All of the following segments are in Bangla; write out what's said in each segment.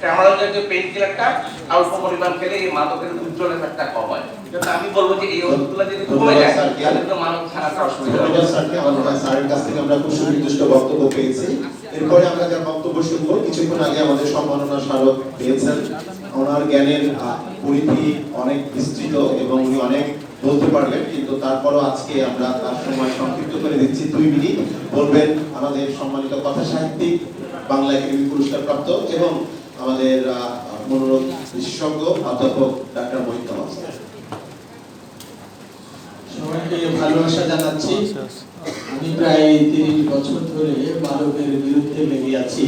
ট্রামাডল জাতীয় পেইন কিলারটা অল্প পরিমাণ খেলে এই মাদকের উজ্জ্বল এফেক্টটা কম হয়। আমি বলব যে এই ওষুধগুলো যদি কমে যায় তাহলে তো ছাড়াটা অসুবিধা হবে। স্যারকে আমাদের স্যারের কাছ থেকে আমরা খুব সুনির্দিষ্ট বক্তব্য পেয়েছি। এরপরে আমরা যা বক্তব্য শুনব কিছুক্ষণ আগে আমাদের সম্মাননা স্মারক পেয়েছেন। ওনার জ্ঞানের পরিধি অনেক বিস্তৃত এবং উনি অনেক বলতে পারবেন কিন্তু তারপরও আজকে আমরা তার সময় সংক্ষিপ্ত করে দিচ্ছি। দুই মিনিট বলবেন আমাদের সম্মানিত কথা সাহিত্যিক বাংলা একাডেমি পুরস্কার প্রাপ্ত এবং আমাদের মনোরোগ বিশেষজ্ঞ অধ্যাপক ডাক্তার মহিত সবাইকে ভালোবাসা জানাচ্ছি। আমি প্রায় তিরিশ বছর ধরে বিরুদ্ধে লেগে আছি।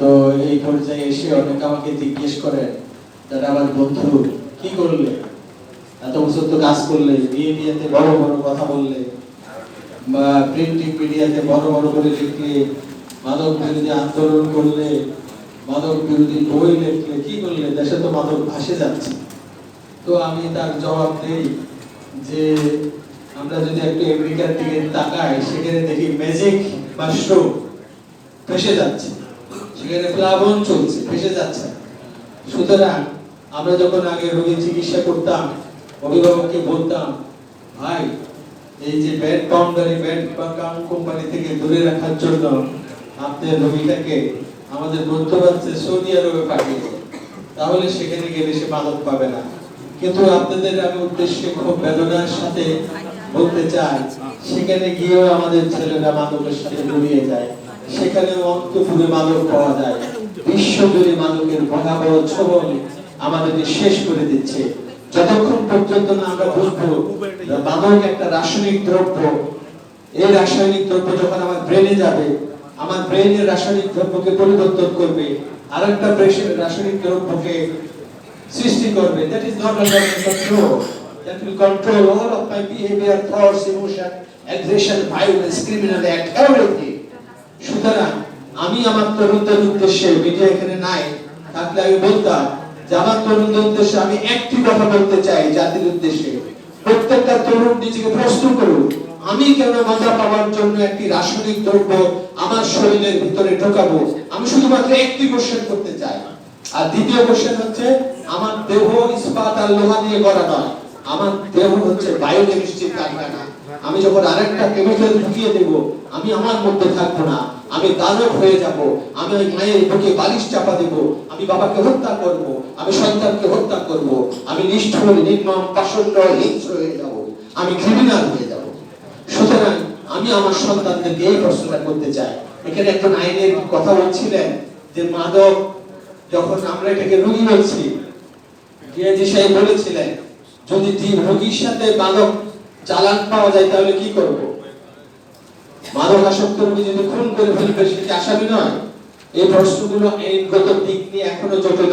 তো এই পর্যায়ে এসে অনেক আমাকে জিজ্ঞেস করেন আমার বন্ধু কি করলে? এত বছর তো কাজ করলে, বিয়ে বিয়েতে বড় বড় কথা বললে, বা প্রিন্টিং মিডিয়াতে বড় বড় করে লিখলে মাদক বিরোধী আন্দোলন করলে মাদক বিরোধী বই লিখলে কি করলে দেশে তো মাদক ভাসে যাচ্ছে? তো আমি তার জবাব দেই যে আমরা যদি একটু আমেরিকার দিকে তাকাই, সেখানে দেখি ম্যাজিক বা শো ফেসে যাচ্ছে। সেখানে প্লাবন চলছে ফেসে যাচ্ছে। সুতরাং আমরা যখন আগে রোগী চিকিৎসা করতাম, অভিভাবককে বলতাম, ভাই, এই যে ব্যাড বাউন্ডারি ব্যাড কোম্পানি থেকে দূরে রাখার জন্য আপনার রোগীটাকে আমাদের মধ্যপ্রাচ্যে সৌদি আরবে পাঠিয়ে তাহলে সেখানে গেলে সে মাদক পাবে না। কিন্তু আপনাদের আমি উদ্দেশ্যে খুব বেদনার সাথে বলতে চাই, সেখানে গিয়েও আমাদের ছেলেরা মাদকের সাথে জড়িয়ে যায়। সেখানে অন্তপুরে মাদক পাওয়া যায়। বিশ্বজুড়ে মাদকের ভয়াবহ ছবল আমাদেরকে শেষ করে দিচ্ছে। যতক্ষণ পর্যন্ত না আমরা বুঝব মাদক একটা রাসায়নিক দ্রব্য, এই রাসায়নিক দ্রব্য যখন আমার ব্রেনে যাবে আমার ব্রেনের রাসায়নিক দ্রব্যকে পরিবর্তন করবে, আরেকটা ব্রেনের রাসায়নিক দ্রব্যকে সৃষ্টি করবে। Is not under my control. That will control all of my behavior, thoughts, emotion, aggression, violence, criminal act, everything. সুতরাং আমি আমার তরুণদের উদ্দেশ্যে মিডিয়া এখানে নাই থাকলে আমি বলতাম যে আমার তরুণদের উদ্দেশ্যে আমি একটি কথা বলতে চাই জাতির উদ্দেশ্যে। প্রত্যেকটা তরুণ নিজেকে প্রশ্ন করুন আমি কেন মজা পাওয়ার জন্য একটি রাসায়নিক দ্রব্য আমার শরীরের ভিতরে ঢোকাবো? আমি শুধুমাত্র একটি কোশ্চেন করতে চাই। আর দ্বিতীয় কোশ্চেন হচ্ছে, আমার দেহ, ইস্পাত আর লোহা দিয়ে গড়া নয়। আমার দেহ হচ্ছে বায়োকেমিস্ট্রির কারখানা। আমি যখন আরেকটা কেমিক্যাল ঢুকিয়ে দেব, আমি আমার মধ্যে থাকব না। আমি দানব হয়ে যাব। আমি ওই মায়ের বুকে বালিশ চাপা দেব। আমি বাবাকে হত্যা করব। আমি সন্তানকে হত্যা করব। আমি নিষ্ঠুর, নির্মম, পাষণ্ড, হিংস্র হয়ে যাব। আমি ক্রিমিনাল হয়ে যাব। আমি আমার সন্তানদেরকে এই প্রশ্নটা করতে চাই এখানে একজন আইনের কথা বলছিলেন যে, মাদক, যখন আমরা এটাকে রোগী বলছি, ডিআইজি সাহেব বলেছিলেন, যদি রোগীর সাথে মাদক চালান পাওয়া যায়, তাহলে কি করব? মাদক আসক্ত রোগী যদি খুন করে ফেলবে, সে কি আসামি নয়? এই প্রশ্নগুলো আইনগত দিক নিয়ে এখনও জটিল